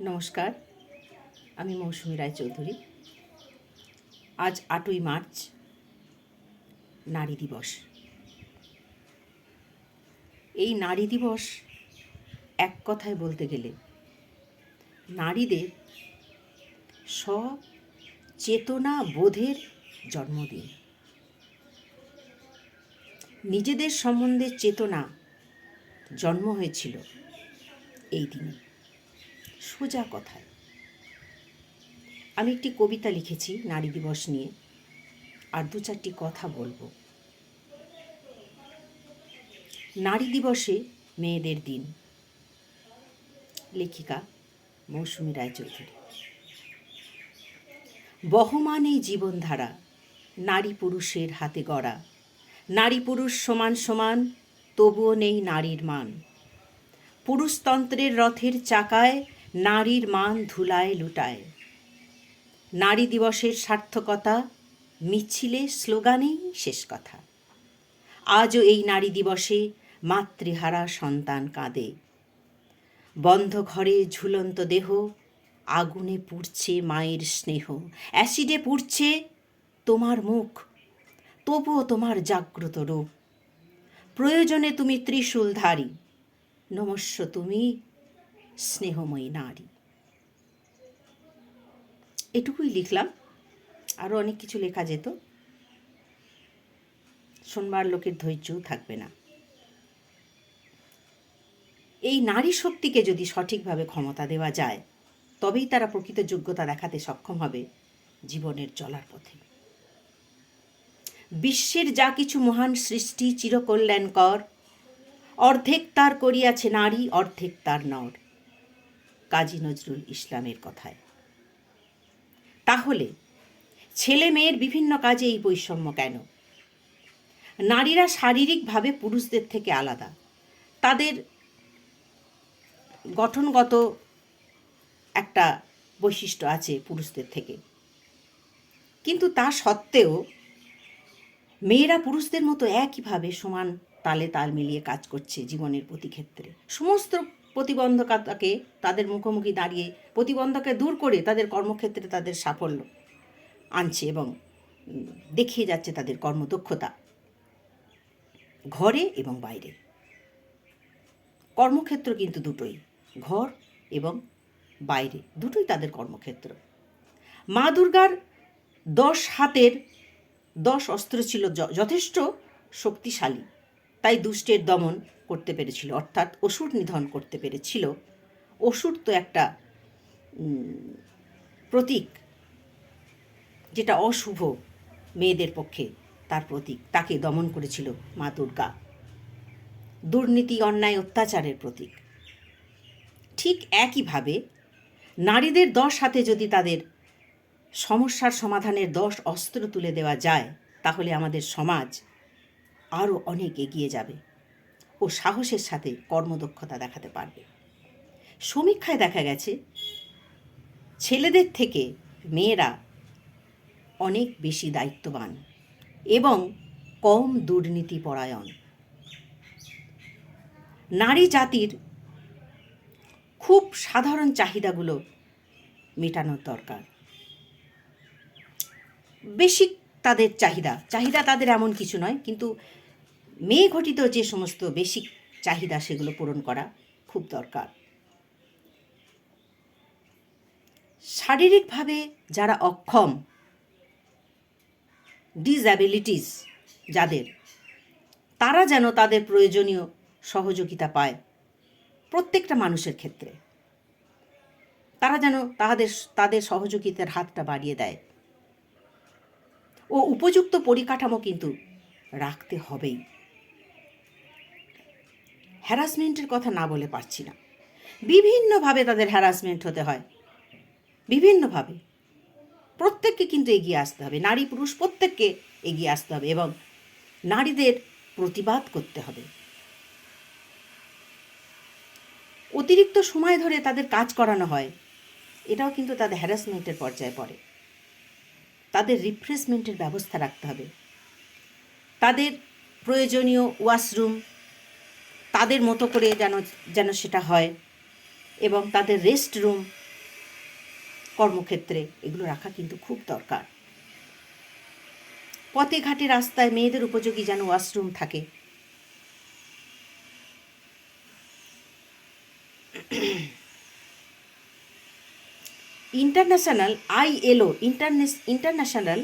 নমস্কার, আমি মৌসুমী রায়চৌধুরী। আজ আটই মার্চ, নারী দিবস। এই নারী দিবস এক কথায় বলতে গেলে নারীদের সব চেতনা বোধের জন্মদিন। নিজেদের সম্বন্ধে চেতনা জন্ম হয়েছিল এই দিনে। সোজা কথায়। আমি একটি কবিতা লিখেছি নারী দিবস নিয়ে। আর দু চারটি কথা বলব। নারী দিবসে মেয়েদের দিন। লেখিকা মৌসুমী রায়চৌধুরী। বহমান এই জীবনধারা, নারী পুরুষের হাতে গড়া। নারী পুরুষ সমান সমান, তবুও নেই নারীর মান। পুরুষতন্ত্রের রথের চাকায় নারীর মান ধুলায় লুটায়। নারী দিবসের সার্থকতা, মিছিলে স্লোগানেই শেষ কথা। আজও এই নারী দিবসে মাতৃহারা সন্তান কাঁদে। বন্ধ ঘরে ঝুলন্ত দেহ, আগুনে পুড়ছে মায়ের স্নেহ। অ্যাসিডে পুড়ছে তোমার মুখ, তবুও তোমার জাগ্রত রূপ। প্রয়োজনে তুমি ত্রিশূলধারী, নমস্য তুমি স্নেহময়ী নারী। এটুকুই লিখলাম। আরও অনেক কিছু লেখা যেত। শোনবার লোকের ধৈর্যও থাকবে না। এই নারী শক্তিকে যদি সঠিকভাবে ক্ষমতা দেওয়া যায়, তবেই তারা প্রকৃত যোগ্যতা দেখাতে সক্ষম হবে জীবনের চলার পথে। বিশ্বের যা কিছু মহান সৃষ্টি চিরকল্যাণকর, অর্ধেক তার করিয়াছে নারী, অর্ধেক তার নর। কাজী নজরুল ইসলামের কথায়। তাহলে ছেলে মেয়ের বিভিন্ন কাজে এই বৈষম্য কেন? নারীরা শারীরিকভাবে পুরুষদের থেকে আলাদা। তাদের গঠনগত একটা বৈশিষ্ট্য আছে পুরুষদের থেকে। কিন্তু তা সত্ত্বেও মেয়েরা পুরুষদের মতো একইভাবে সমান তালে তাল মিলিয়ে কাজ করছে জীবনের প্রতি ক্ষেত্রে। সমস্ত প্রতিবন্ধকতাকে তাদের মুখোমুখি দাঁড়িয়ে, প্রতিবন্ধকে দূর করে তাদের কর্মক্ষেত্রে তাদের সাফল্য আনছে এবং দেখিয়ে যাচ্ছে তাদের কর্মদক্ষতা ঘরে এবং বাইরে। কর্মক্ষেত্র কিন্তু দুটোই, ঘর এবং বাইরে, দুটোই তাদের কর্মক্ষেত্র। মা দুর্গার দশ হাতের দশ অস্ত্র ছিল যথেষ্ট শক্তিশালী। তাই দুষ্টের দমন করতে পেরেছিল, অর্থাৎ অসুর নিধন করতে পেরেছিল। অসুর তো একটা প্রতীক, যেটা অশুভ মেয়েদের পক্ষে তার প্রতীক, তাকে দমন করেছিল মা দুর্গা। দুর্নীতি, অন্যায়, অত্যাচারের প্রতীক। ঠিক একইভাবে নারীদের দশ হাতে যদি তাদের সমস্যার সমাধানের দশ অস্ত্র তুলে দেওয়া যায়, তাহলে আমাদের সমাজ আরও অনেক এগিয়ে যাবে ও সাহসের সাথে কর্মদক্ষতা দেখাতে পারবে। সমীক্ষায় দেখা গেছে, ছেলেদের থেকে মেয়েরা অনেক বেশি দায়িত্ববান এবং কম দুর্নীতি পরায়ণ নারী জাতির খুব সাধারণ চাহিদাগুলো মেটানোর দরকার। বেসিক তাদের চাহিদা। চাহিদা তাদের এমন কিছু নয়, কিন্তু মেয়ে ঘটিত যে সমস্ত বেসিক চাহিদা সেগুলো পূরণ করা খুব দরকার। শারীরিকভাবে যারা অক্ষম ডিসঅ্যাবিলিটিস যাদের, তারা যেন তাদের প্রয়োজনীয় সহযোগিতা পায় প্রত্যেকটা মানুষের ক্ষেত্রে। তারা যেন তাদের তাদের সহযোগিতার হাতটা বাড়িয়ে দেয়। ও উপযুক্ত পরিকাঠামো কিন্তু রাখতে হবেই। হ্যারাসমেন্টের কথা না বলে পারছি না। বিভিন্নভাবে তাদের হ্যারাসমেন্ট হতে হয়। বিভিন্নভাবে। প্রত্যেককে কিন্তু এগিয়ে আসতে হবে। নারী পুরুষ প্রত্যেককে এগিয়ে আসতে হবে এবং নারীদের প্রতিবাদ করতে হবে। অতিরিক্ত সময় ধরে তাদের কাজ করানো হয়, এটাও কিন্তু তাদের হ্যারাসমেন্টের পর্যায়ে পড়ে। তাদের রিফ্রেশমেন্টের ব্যবস্থা রাখতে হবে। তাদের প্রয়োজনীয় ওয়াশরুম তাদের মতো করে যেন যেন সেটা হয় এবং তাদের রেস্ট রুম কর্মক্ষেত্রে এগুলো রাখা কিন্তু খুব দরকার। পথে ঘাটে রাস্তায় মেয়েদের উপযোগী যেন ওয়াশরুম থাকে। International ILO international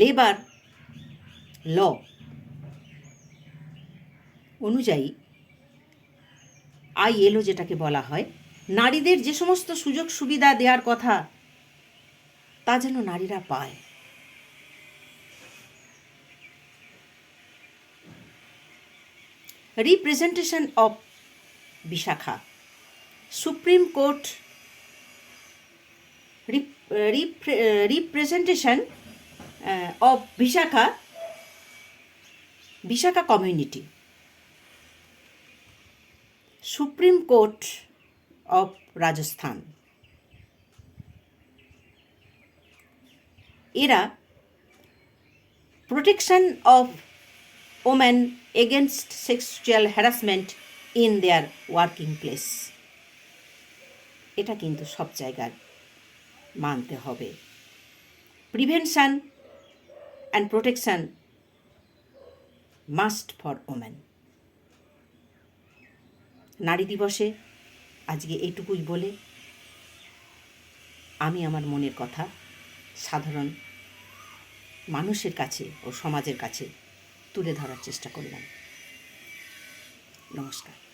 labour law অনুযায়ী আইএলও যেটাকে বলা হয়, নারীদের যে সমস্ত সুযোগ সুবিধা দেওয়ার কথা, তা যেন নারীরা পায়। Representation of Vishakha supreme court representation of Vishakha Vishakha community. Supreme court of Rajasthan. এরা protection of woman against sexual harassment in their working place. এটা কিন্তু সব জায়গায় মানতে হবে। Prevention and protection must for woman নারী দিবসে আজকে এইটুকুই বলে আমি আমার মনের কথা সাধারণ মানুষের কাছে ও সমাজের কাছে তুলে ধরার চেষ্টা করলাম। নমস্কার।